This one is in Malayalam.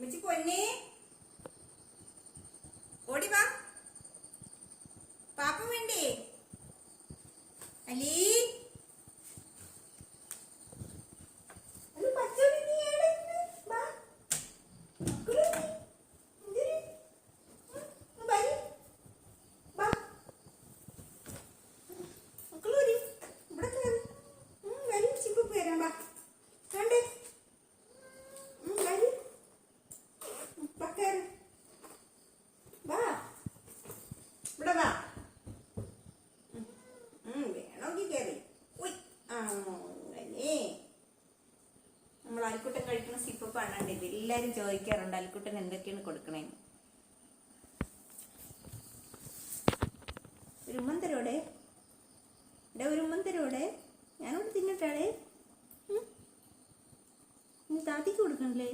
പൊന്നെ. ഓടി വാ. പാപ്പ വേണ്ടേ. ഉം, വേണമെങ്കിൽ കയറി. നമ്മൾ അൽക്കുട്ടൻ കഴിക്കുന്ന സിപ്പ് പണ്ണണ്ടില്ല എല്ലാരും ചോദിക്കാറുണ്ട് അൽക്കുട്ടൻ എന്തൊക്കെയാണ് ഒരു ഉമ്മൻ തരോടെ ഇവിടെ ഒരു ഉമ്മന്തരോടെ ഞാനോട് തിന്നിട്ടാടേ താത്തിക്ക് അലിക്കുട്ടൻ